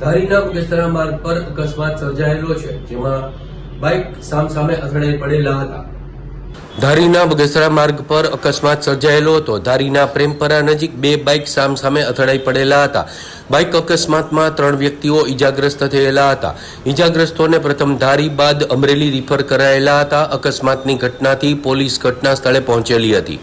ધારીના બગસરા માર્ગ પર અકસ્માત સર્જાયેલો છે, જેમાં બાઇક સામસામે અથડાઈ પડેલા હતા. ધારીના બગસરા માર્ગ પર અકસ્માત સર્જાયેલો હતો. ધારીના પ્રેમપરા નજીક બે બાઇક સામસામે અથડાઈ પડેલા હતા. બાઇક અકસ્માતમાં ત્રણ વ્યક્તિઓ ઈજાગ્રસ્ત થયેલા હતા. ઈજાગ્રસ્તોને પ્રથમ ધારી બાદ અમરેલી રિફર કરાયેલા હતા. અકસ્માતની ઘટનાથી પોલીસ ઘટના સ્થળે પહોંચેલી હતી.